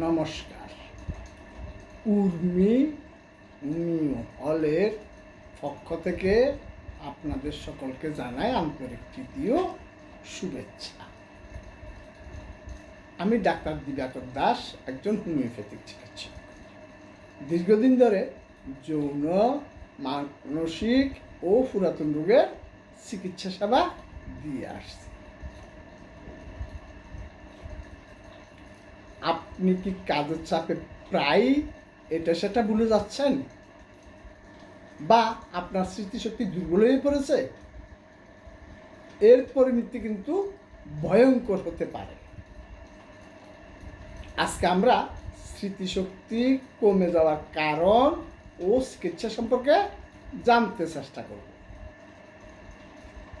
নমস্কার। উর্মি নিউ হলের পক্ষ থেকে আপনাদের সকলকে জানাই আন্তরিক তৃতীয় শুভেচ্ছা। আমি ডাক্তার দিবাকর দাস একজন হোমিওপ্যাথিক চিকিৎসক। দীর্ঘদিন ধরে যৌন মানসিক ও পুরাতন রোগের চিকিৎসা সেবা দিয়ে আসছি। আপনি কি কাজের চাপে প্রায় এটা সেটা ভুলে যাচ্ছেন? বা আপনার স্মৃতিশক্তি দুর্বল হয়ে পড়েছে? এর পরিণতি কিন্তু ভয়ঙ্কর হতে পারে। আজকে আমরা স্মৃতিশক্তি কমে যাওয়ার কারণ ও চিকিৎসা সম্পর্কে জানতে চেষ্টা করব।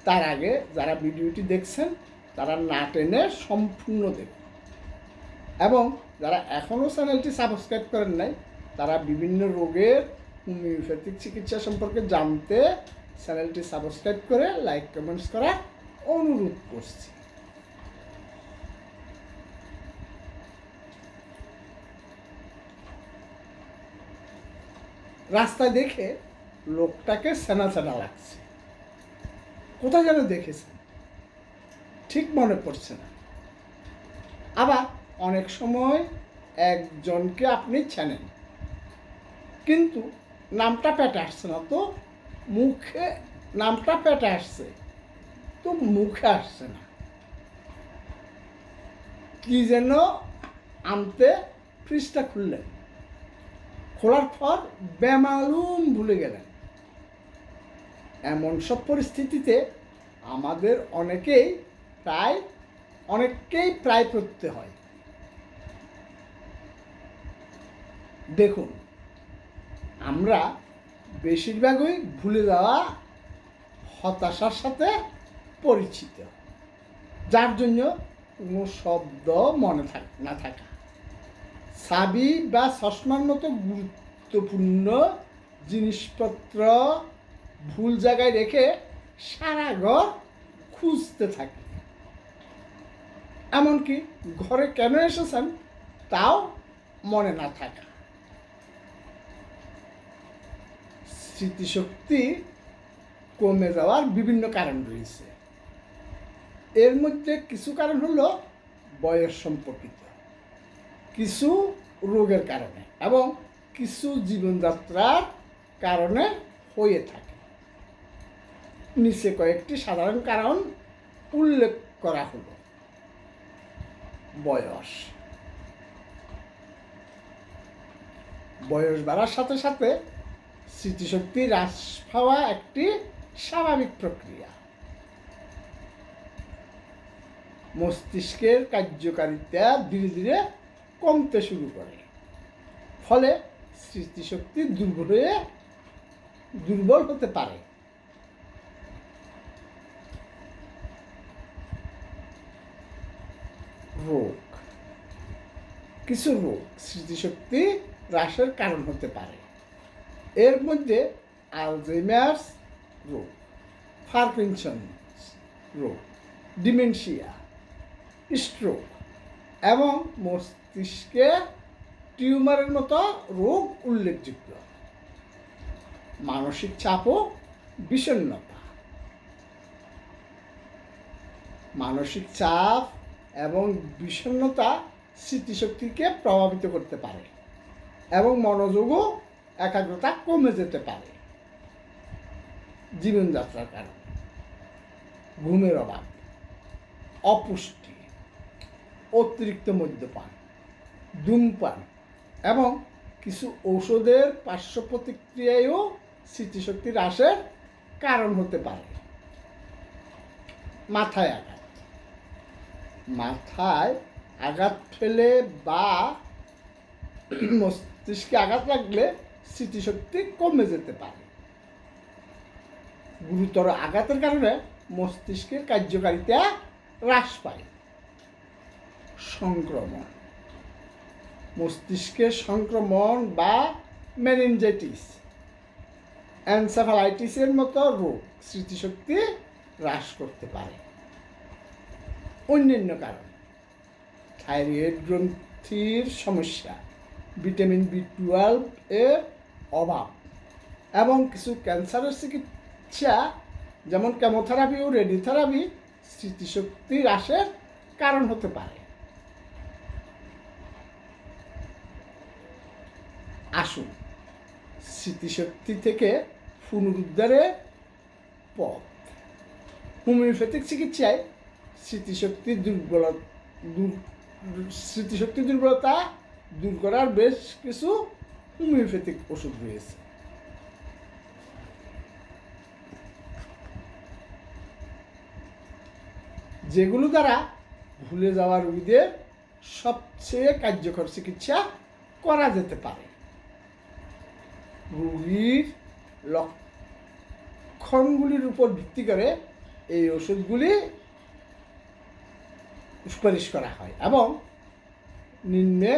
তার আগে যারা ভিডিওটি দেখছেন, তারা না টেনে সম্পূর্ণ দেখুন। এবং যারা এখনও চ্যানেলটি সাবস্ক্রাইব করেন নাই, তারা বিভিন্ন রোগের হোমিওপ্যাথিক চিকিৎসা সম্পর্কে জানতে চ্যানেলটি সাবস্ক্রাইব করে লাইক কমেন্টস করার অনুরোধ করছি। রাস্তায় দেখে লোকটাকে সেনা সেনা লাগছে। কোথায় যেন দেখেছেন ঠিক মনে পড়ছে না। আবার অনেক সময় একজনকে আপনি চেনেন। কিন্তু নামটা পেটে আসছে না তো, মুখে নামটা পেটে আসছে, তো মুখে আসছে না। কি যেন আনতে ফ্রিজটা খুললেন। খোলার পর বেমালুম ভুলে গেলেন। এমন সব পরিস্থিতিতে আমাদের অনেকেই প্রায়, অনেককেই প্রায় পড়তে হয়। দেখুন, আমরা বেশিরভাগই ভুলে যাওয়া হতাশার সাথে পরিচিত, যার জন্য কোনো শব্দ মনে থাক, না থাকা। চাবি বা চশমার মতো গুরুত্বপূর্ণ জিনিসপত্র ভুল জায়গায় রেখে সারা ঘর খুঁজতে থাকি। এমনকি ঘরে কেন এসেছেন তাও মনে না থাকা। স্মৃতিশক্তি কমে যাওয়ার বিভিন্ন কারণ রয়েছে। এর মধ্যে কিছু কারণ হলো বয়স সম্পর্কিত। কিছু রোগের কারণে এবং কিছু জীবনযাত্রার কারণে হয়ে থাকে। নিচে কয়েকটি সাধারণ কারণ উল্লেখ করা হলো। বয়স। বয়স বাড়ার সাথে সাথে স্মৃতিশক্তি হ্রাস পাওয়া একটি স্বাভাবিক প্রক্রিয়া। মস্তিষ্কের কার্যকারিতা ধীরে ধীরে কমতে শুরু করে। ফলে স্মৃতিশক্তি দুর্বল হয়ে দুর্বল হতে পারে। রোগ। কিছু রোগ স্মৃতিশক্তি হ্রাসের কারণ হতে পারে। এর মধ্যে আলজেইমার্স রোগ পারকিনসন্স রোগ ডিমেনশিয়া স্ট্রোক এবং মস্তিষ্কে টিউমারের মতো রোগ উল্লেখযোগ্য। মানসিক চাপও বিষণ্ণতা। মানসিক চাপ এবং বিষণ্ণতা স্মৃতিশক্তিকে প্রভাবিত করতে পারে এবং মনোযোগও একাগ্রতা কমে যেতে পারে। জীবনযাত্রার কারণে। ঘুমের অভাব, অপুষ্টি, অতিরিক্ত মদ্যপান, ধূমপান এবং কিছু ঔষধের পার্শ্ব প্রতিক্রিয়ায়ও স্মৃতিশক্তি হ্রাসের কারণ হতে পারে। মাথায় আঘাত। মাথায় আঘাত ফেলে বা মস্তিষ্কে আঘাত লাগলে স্মৃতিশক্তি কমে যেতে পারে। গুরুতর আঘাতের কারণে মস্তিষ্কের কার্যকারিতা হ্রাস পায়। সংক্রমণ। মস্তিষ্কের সংক্রমণ বা মেনিনজাইটিস অ্যানসাফালাইটিসের মতো রোগ স্মৃতিশক্তি হ্রাস করতে পারে। অন্যান্য কারণ থাইরয়েড গ্রন্থির সমস্যা। ভিটামিন বি টুয়েলভ এর অভাব। এবং কিছু ক্যান্সারের চিকিৎসা, যেমন কেমোথেরাপি ও রেডিওথেরাপি স্মৃতিশক্তি হ্রাসের কারণ হতে পারে। আসুন, স্মৃতিশক্তি থেকে পুনরুদ্ধারের পথ। হোমিওপ্যাথিক চিকিৎসায় স্মৃতিশক্তির দুর্বল দূর স্মৃতিশক্তির দুর্বলতা দূর করার বেশ কিছু হোমিওপ্যাথিক ওষুধ রয়েছে। যেগুলো দ্বারা ভুলে যাওয়া রোগীদের সবচেয়ে কার্যকর চিকিৎসা করা যেতে পারে। রোগীর লক্ষণগুলির উপর ভিত্তি করে এই ওষুধগুলি সুপারিশ করা হয় এবং নিম্নে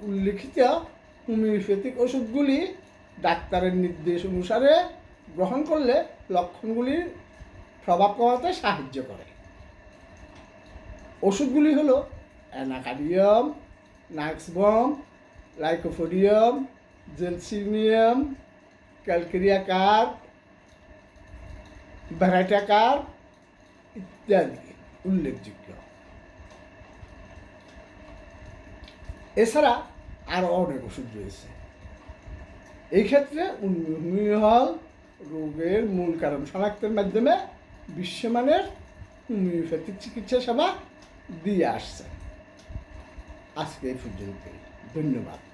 উল্লিখিত হোমিওপ্যাথিক ওষুধগুলি ডাক্তারের নির্দেশ অনুসারে গ্রহণ করলে লক্ষণগুলির প্রভাব কমাতে সাহায্য করে। ওষুধগুলি হলো অ্যানাকাডিয়াম নাক্সবম লাইকোফোডিয়াম জেলসিমিয়াম ক্যালকেরিয়া কার ভ্যারাইটাকার ইত্যাদি উল্লেখযোগ্য। এছাড়া আরও অনেক ওষুধ রয়েছে। এই ক্ষেত্রে হল রোগের মূল কারণ। শনাক্তের মাধ্যমে বিশ্বমানের হোমিওপ্যাথিক চিকিৎসা সেবা দিয়ে আসছে। আজকে এই পর্যন্ত ধন্যবাদ।